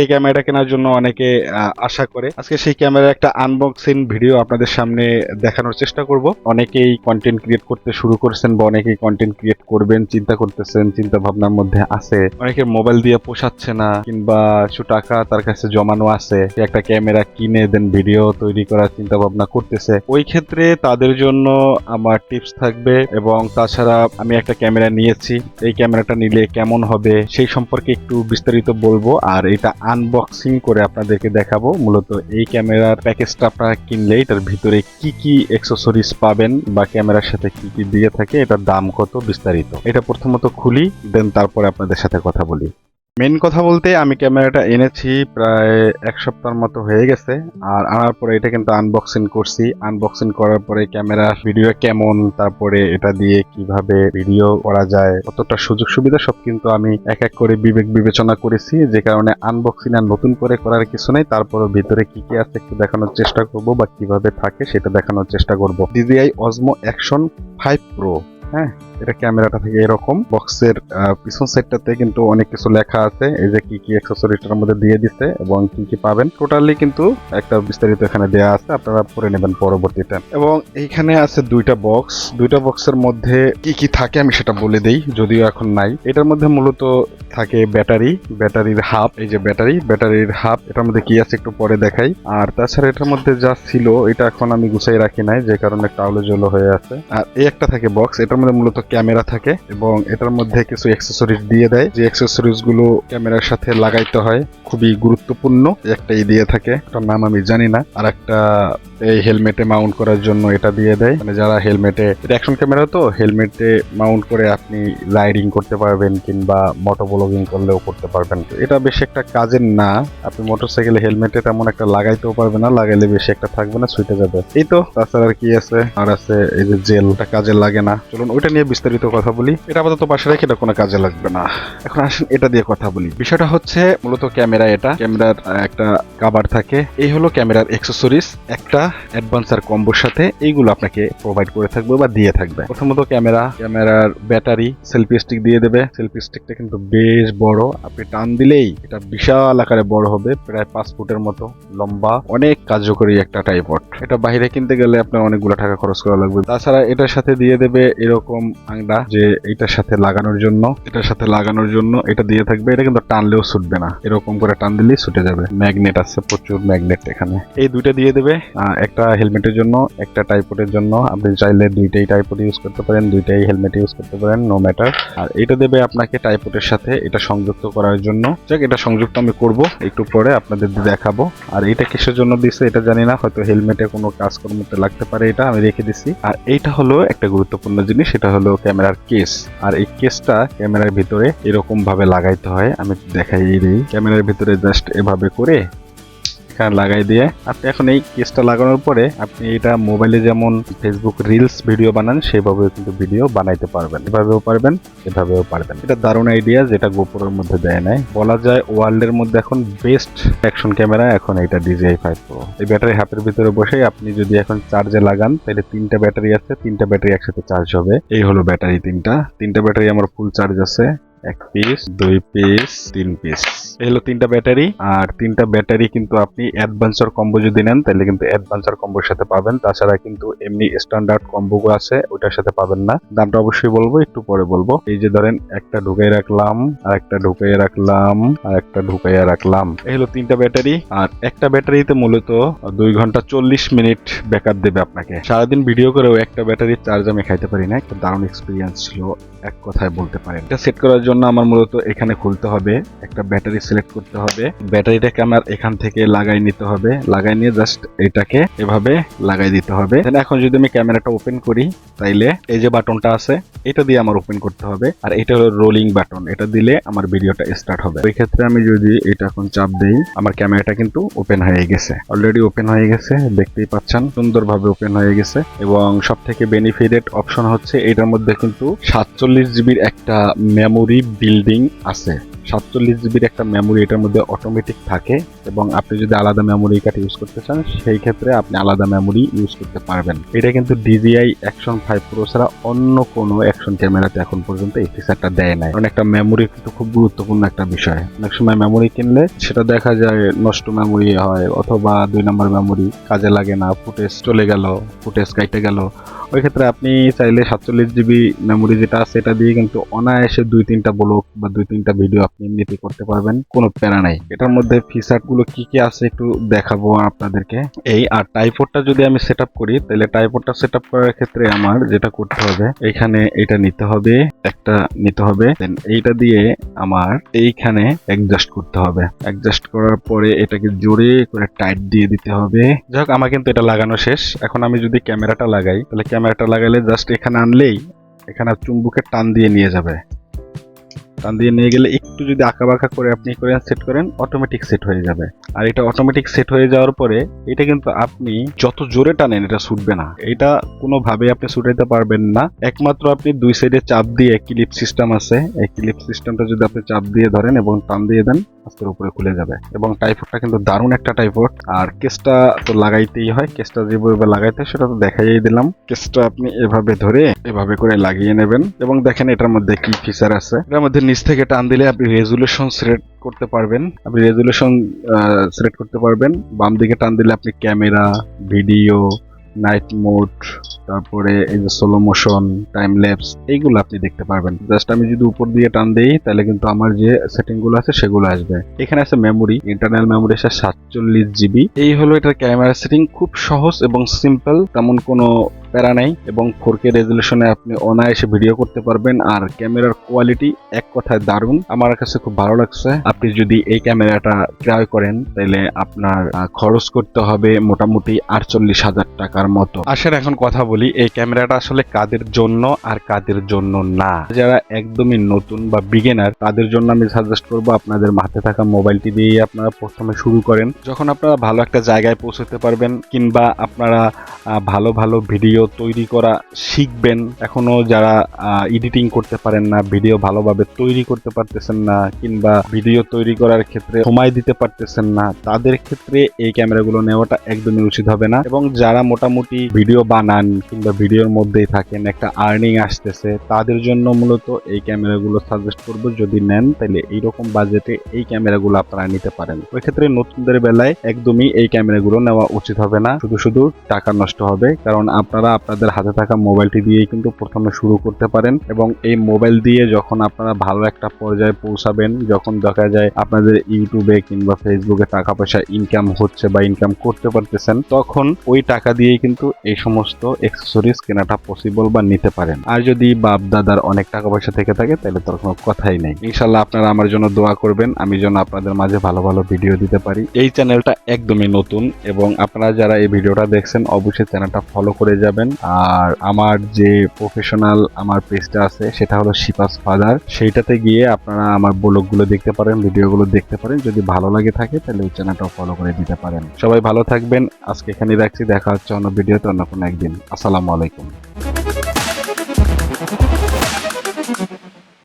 এই ক্যামেরাটা কেনার জন্য অনেকে আশা করে। আজকে সেই ক্যামেরার একটা আনবক্সিং ভিডিও আপনাদের সামনে দেখানোর চেষ্টা করব। অনেকেই কন্টেন্ট ক্রিয়েট করতে শুরু করেছেন বা অনেকেই কন্টেন্ট ক্রিয়েট করবেন, চিন্তা করতেছেন চিন্তা ভাবনার মধ্যে আছে। অনেকের মোবাইল দিয়ে পোষাচ্ছে না, কিংবা কিছু টাকা তার কাছে জমানো আছে। একটা ক্যামেরা কিনে দেন ভিডিও তৈরি করার চিন্তা ভাবনা করতেছে। ওই ক্ষেত্রে তাদের জন্য আমার টিপস থাকবে এবং তাছাড়া আমি একটা ক্যামেরা নিয়েছি। এই ক্যামেরাটা নিলে কেমন হবে সেই সম্পর্কে একটু বিস্তারিত বলব। আর এটা আনবক্সিং করে আপনাদেরকে দেখাবো। মূলত এই ক্যামেরার প্যাকেজটা আপনারা কিনলে এটার ভিতরে কি কি অ্যাক্সেসরিজ পাবেন বা ক্যামেরার সাথে কি কি দিয়ে থাকে, এটার দাম কত বিস্তারিত। এটা প্রথমত খুলি, দেন তারপরে আপনাদের সাথে কথা বলি। মেন কথা বলতে আমি ক্যামেরাটা এনেছি প্রায় এক সপ্তাহের মতো হয়ে গেছে। আর আনার পরে এটা কিন্তু আনবক্সিং করছি। আনবক্সিং করার পরে ক্যামেরা ভিডিও কেমন, তারপরে এটা দিয়ে কীভাবে ভিডিও করা যায়, কতটা সুযোগ সুবিধা, সব কিন্তু আমি এক এক করে বিবেক বিবেচনা করেছি। যে কারণে আনবক্সিং আর নতুন করে করার কিছু নেই তারপরে ভিতরে কি কি আছে একটু দেখানোর চেষ্টা করব বা কীভাবে থাকে সেটা দেখানোর চেষ্টা করব। DJI Osmo action five pro হ্যাঁ এটা ক্যামেরাটা থেকে এরকম। বক্সের পিছন সাইডটাতে কিন্তু অনেক কিছু লেখা আছে। এই যে কি কি অ্যাক্সেসরিজটার মধ্যে দিয়ে দিছে এবং কি কি পাবেন। টোটালি কিন্তু একটা বিস্তারিত এখানে দেয়া আছে। আপনারা পরে নেবেন পরবর্তীতে। এবং এইখানে আছে দুইটা বক্স দুইটা বক্সের মধ্যে কি কি থাকে আমি সেটা বলে দেই, যদিও এখন নাই। এটার মধ্যে মূলত থাকে ব্যাটারি, ব্যাটারির হাফ। এই যে ব্যাটারি, ব্যাটারির হাফ। এটার মধ্যে কি আছে একটু পরে দেখাই। আর তাছাড়া এটার মধ্যে যা ছিল, এটা এখন আমি গুছাই রাখি নাই, যে কারণে একটা আলো জলো হয়ে আছে। আর এই একটা থাকে বক্স এটার মধ্যে মূলত ক্যামেরা থাকে এবং এটার মধ্যে কিছু অ্যাক্সেসরিজ দিয়ে দেয়। যে অ্যাক্সেসরিজগুলো ক্যামেরার সাথে লাগাইতে হয়, খুবই গুরুত্বপূর্ণ। একটা দিয়ে থাকে এটার নাম আমি জানি না। আর একটা এই হেলমেটে মাউন্ট করার জন্য এটা দিয়ে দেয়। মানে যারা হেলমেটে অ্যাকশন ক্যামেরা তো, হেলমেটে মাউন্ট করে আপনি রাইডিং করতে পারবেন কিংবা মোটো ব্লগিং করলেও করতে পারবেন। এটা বেশি একটা কাজের না। আপনি মোটরসাইকেলে হেলমেটে তেমন একটা লাগাইতেও পারবেন না, লাগাইলে বেশি একটা থাকবে না ছুটে যাবে। এই তো, তাছাড়া আর কি আছে? আর আছে এই যে জেলটা কাজে লাগে না। চলুন ওইটা নিয়ে বিস্তারিত কথা বলি। এটা আপাতত পাশে রেখে এটা কোনো কাজে লাগবে না। এখন আসেন এটা দিয়ে কথা বলি। বিষয়টা হচ্ছে মূলত ক্যামেরা এটা। ক্যামেরার একটা কাভার থাকে। এই হলো ক্যামেরার অ্যাক্সেসরিজ একটা অ্যাডভান্সার কম্বোর সাথে এইগুলো আপনাকে প্রোভাইড করে থাকবে বা দিয়ে থাকবে। প্রথমত ক্যামেরা। ক্যামেরার ব্যাটারি সেলফি স্টিক দিয়ে দেবে। সেলফি স্টিকটা কিন্তু বেশ বড়। আপনি টান দিলেই এটা বিশাল আকারে বড় হবে। প্রায় পাঁচ ফুটের মতো লম্বা। অনেক কার্যকরী একটা টাইপট এটা বাইরে কিনতে গেলে আপনার অনেকগুলো টাকা খরচ করা লাগবে। তাছাড়া এটার সাথে দিয়ে দেবে এরকম আংডা যে এটার সাথে লাগানোর জন্য, এটার সাথে লাগানোর জন্য এটা দিয়ে থাকবে। এটা কিন্তু টানলেও ছুটবে না। এরকম করে টান দিলেই ছুটে যাবে। ম্যাগনেট আছে, প্রচুর ম্যাগনেট এখানে। এই দুইটা দিয়ে দেবে। একটা হেলমেটের জন্য, একটা টাইপটের জন্য। আপনি চাইলে দুইটাই টাইপট ইউজ করতে পারেন, দুইটাই হেলমেট ইউজ করতে পারেন নো ম্যাটার আর এটা দেবে আপনাকে টাইপটের সাথে, এটা সংযুক্ত করার জন্য। যাক, এটা সংযুক্ত আমি করব, একটু পরে আপনাদের দেখাবো। আর এটা কিসের জন্য দিছে এটা জানি না, হয়তো হেলমেটে কোনো কাজকর্মতে লাগতে পারে এটা, আমি রেখে দিছি। আর এইটা হলো একটা গুরুত্বপূর্ণ জিনিস সেটা হলো ক্যামেরার কেস। আর এই কেসটা ক্যামেরার ভিতরে এরকম ভাবে লাগাইতে হয়, আমি দেখাই দিই। ক্যামেরার ভিতরে জাস্ট এভাবে করে এখানে লাগাই দিয়ে আপনি এখন এই কেসটা লাগানোর পরে আপনি এটা মোবাইলে যেমন ফেসবুক রিলস ভিডিও বানান, সেভাবেও কিন্তু ভিডিও বানাইতে পারবেন। এভাবেও পারবেন এভাবেও পারবেন। এটা দারুণ আইডিয়া যেটা গোপুরের মধ্যে দেয় নাই। বলা যায় ওয়ার্ল্ডের মধ্যে এখন বেস্ট অ্যাকশন ক্যামেরা এখন এটা ডিজিআই ফাইভ প্রো এই ব্যাটারি হাতের ভিতরে বসে আপনি যদি এখন চার্জে লাগান, তাহলে তিনটা ব্যাটারি আছে, তিনটা ব্যাটারি একসাথে চার্জ হবে। এই হলো ব্যাটারি তিনটা। তিনটা ব্যাটারি আমার ফুল চার্জ আছে। এক পিস দুই পিস তিন পিস এই হলো তিনটা ব্যাটারি আর তিনটা ব্যাটারি কিন্তু আপনি অ্যাডভান্সার কম্বো যদি নেন তাহলে কিন্তু অ্যাডভান্সার কম্বোর সাথে পাবেন। তাছাড়া কিন্তু এমনি স্ট্যান্ডার্ড কম্বো আছে ওটার সাথে পাবেন না। দামটা অবশ্যই বলব একটু পরে বলব। এই যে ধরেন একটা ঢুকাই রাখলাম আর একটা ঢুকাই রাখলাম আর একটা ঢুকাইয়া রাখলাম। এই হলো তিনটা ব্যাটারি আর একটা ব্যাটারিতে মূলত দুই ঘণ্টা চল্লিশ মিনিট ব্যাকআপ দেবে আপনাকে। সারাদিন ভিডিও করেও একটা ব্যাটারির চার্জ আমি খাইতে পারি না একটা দারুণ এক্সপিরিয়েন্স ছিল এক কথায় বলতে পারেন। এটা সেট করার জন্য আমার মূলত এখানে খুলতে হবে, একটা ব্যাটারি সিলেক্ট করতে হবে। ব্যাটারিটাকে আমার এখান থেকে লাগাই নিতে হবে, লাগাই নিয়ে জাস্ট এটাকে এভাবে লাগাই দিতে হবে। এখন যদি আমি ক্যামেরাটা ওপেন করি, তাইলে এই যে বাটনটা আছে এটা দিয়ে আমার ওপেন করতে হবে। আর এটা হলো রোলিং বাটন এটা দিলে আমার ভিডিওটা স্টার্ট হবে। ওই ক্ষেত্রে আমি যদি এটা এখন চাপ দেই, আমার ক্যামেরাটা কিন্তু ওপেন হয়ে গেছে। অলরেডি ওপেন হয়ে গেছে, দেখতেই পাচ্ছেন, সুন্দরভাবে ওপেন হয়ে গেছে। এবং সব থেকে বেনিফিটেড অপশন হচ্ছে, এটার মধ্যে কিন্তু সাতচল্লিশ জিবির একটা মেমোরি বিল্ডিং আছে। সাতচল্লিশ জিবির একটা মেমোরি এটার মধ্যে অটোমেটিক থাকে এবং আপনি যদি আলাদা মেমোরি কার্ড ইউজ করতে চান, সেই ক্ষেত্রে আপনি আলাদা মেমোরি ইউজ করতে পারবেন। এটা কিন্তু ডিজিআই অ্যাকশন ফাইভ প্রো ছাড়া অন্য কোনো অ্যাকশন ক্যামেরাতে এখন পর্যন্ত এই ফিচারটা দেয় নাই। কারণ একটা মেমোরি কিন্তু খুব গুরুত্বপূর্ণ একটা বিষয়। অনেক সময় মেমোরি কিনলে সেটা দেখা যায় নষ্ট মেমোরি হয় অথবা দুই নম্বর মেমোরি কাজে লাগে না ফুটেজ চলে গেল ফুটেজ কাইটে গেল। ওই ক্ষেত্রে আপনি চাইলে সাতচল্লিশ জিবি মেমোরি যেটা আছে, এটা দিয়ে কিন্তু অনায়াসে দুই তিনটা ব্লগ বা দুই তিনটা ভিডিও এমনিতে করতে পারবেন, কোনো প্যারা নাই। এটার মধ্যে ফিচারগুলো কি কি আছে একটু দেখাবো আপনাদেরকে। এই আর টাইপোডটা যদি আমি সেট করি, তাহলে টাইপোডটা সেট করার ক্ষেত্রে আমার যেটা করতে হবে, এখানে এটা নিতে হবে, একটা নিতে হবে দেন এইটা দিয়ে আমার এইখানে অ্যাডজাস্ট করতে হবে। অ্যাডজাস্ট করার পরে এটাকে জোরে করে টাইট দিয়ে দিতে হবে। যাই হোক, আমার কিন্তু এটা লাগানো শেষ। এখন আমি যদি ক্যামেরাটা লাগাই, তাহলে ক্যামেরাটা লাগাইলে জাস্ট এখানে আনলেই এখানে চুম্বুকের টান দিয়ে নিয়ে যাবে। টান দিয়ে নিয়ে গেলে একটু যদি আঁকা বাঁকা করে আপনি করে সেট করেন অটোমেটিক সেট হয়ে যাবে। আর এটা অটোমেটিক সেট হয়ে যাওয়ার পরে, এটা কিন্তু আপনি যত জোরে টানেন, এটা ছুটবে না। এটা কোনোভাবে আপনি ছুটাইতে পারবেন না। একমাত্র আপনি দুই সাইডে চাপ দিয়ে ক্লিপ সিস্টেম আছে। এই ক্লিপ সিস্টেমটা যদি আপনি চাপ দিয়ে ধরেন এবং টান দিয়ে দেন আস্তের উপরে খুলে যাবে। এবং টাইফোডটা কিন্তু দারুণ একটা টাইফোড আর কেসটা তো লাগাইতেই হয় কেসটা যেভাবে লাগাইতে সেটা তো দেখাই দিলাম। কেসটা আপনি এভাবে ধরে এভাবে করে লাগিয়ে নেবেন। এবং দেখেন এটার মধ্যে কি ফিচার আছে। এটার মধ্যে নিচ থেকে টান দিলে আপনি রেজুলেশন সিলেক্ট করতে পারবেন। আপনি রেজুলেশন সিলেক্ট করতে পারবেন। বাম দিকে টান দিলে আপনি ক্যামেরা ভিডিও নাইট মোড, তারপরে এই যে সোলো মোশন টাইম ল্যাপস এইগুলো আপনি দেখতে পারবেন। জাস্ট আমি যদি উপর দিয়ে টান দিই, তাহলে কিন্তু আমার যে সেটিংগুলো আছে, সেগুলো আসবে। এখানে আছে মেমোরি ইন্টারনাল মেমোরি আছে সাতচল্লিশ জিবি এই হলো এটার ক্যামেরা সেটিং খুব সহজ এবং সিম্পল তেমন কোনো প্যারা নাই এবং ফোর কে রেজলিউশনে আপনি অনায়াসে ভিডিও করতে পারবেন। আর ক্যামেরার কোয়ালিটি এক কথায় দারুণ। আমার কাছে খুব ভালো লাগছে। আপনি যদি এই ক্যামেরাটা ক্রয় করেন, তাহলে আপনার খরচ করতে হবে মোটামুটি আটচল্লিশ হাজার টাকার মতো। আসেন এখন কথা বলি, এই ক্যামেরাটা আসলে কাদের জন্য আর কাদের জন্য না? যারা একদমই নতুন বা বিগিনার তাদের জন্য আমি সাজেস্ট করব আপনাদের মাথায় থাকা মোবাইলটি দিয়ে আপনারা প্রথমে শুরু করেন। যখন আপনারা ভালো একটা জায়গায় পৌঁছতে পারবেন, কিংবা আপনারা ভালো ভালো ভিডিও তৈরি করা শিখবেন। এখনও যারা এডিটিং করতে পারেন না, ভিডিও ভালোভাবে তৈরি করতে পারতেছেন না, কিংবা ভিডিও তৈরি করার ক্ষেত্রে সময় দিতে পারতেছেন না, তাদের ক্ষেত্রে এই ক্যামেরাগুলো নেওয়াটা একদমই উচিত হবে না। এবং যারা মোটামুটি ভিডিও বানান, কিংবা ভিডিওর মধ্যেই থাকেন, একটা আর্নিং আসতেছে, তাদের জন্য মূলত এই ক্যামেরাগুলো সাজেস্ট করব। যদি নেন, তাহলে এইরকম বাজেটে এই ক্যামেরাগুলো আপনারা নিতে পারেন। ওই ক্ষেত্রে নতুনদের বেলায় একদমই এই ক্যামেরাগুলো নেওয়া উচিত হবে না। শুধু শুধু টাকা নষ্ট হবে, কারণ আপনারা আপনাদের হাতে থাকা মোবাইলটি দিয়েই কিন্তু প্রথমে শুরু করতে পারেন এবং এই মোবাইল দিয়ে যখন আপনারা ভালো একটা পর্যায়ে পৌঁছাবেন, যখন দেখা যায় আপনাদের ইউটিউবে কিংবা ফেসবুকে টাকা পয়সা ইনকাম হচ্ছে বা ইনকাম করতে পারতেছেন, তখন ওই টাকা দিয়েই কিন্তু এই সমস্ত এক্সেসরিজ কেনাটা পসিবল বা নিতে পারেন। আর যদি বাপ দাদার অনেক টাকা পয়সা থেকে থাকে, তাহলে তার কোনো কথাই নেই। ইনশাল্লাহ আপনারা আমার জন্য দোয়া করবেন, আমি যেন আপনাদের মাঝে ভালো ভালো ভিডিও দিতে পারি। এই চ্যানেলটা একদমই নতুন এবং আপনারা যারা এই ভিডিওটা দেখছেন, অবশ্যই চ্যানেলটা ফলো করে যাবেন। আর আমার যে প্রফেশনাল আমার পেজটা আছে, সেটা হলো শিপাস ফাদার। সেইটাতে গিয়ে আপনারা আমার ব্লগগুলো দেখতে পারেন, ভিডিওগুলো দেখতে পারেন। যদি ভালো লাগে থাকে, তাহলে ওই চ্যানেলটাও ফলো করে দিতে পারেন। সবাই ভালো থাকবেন। আজকে এখানে রাখছি। দেখা হচ্ছে অন্য ভিডিওতে অন্য কোনো একদিন। আসসালামু আলাইকুম।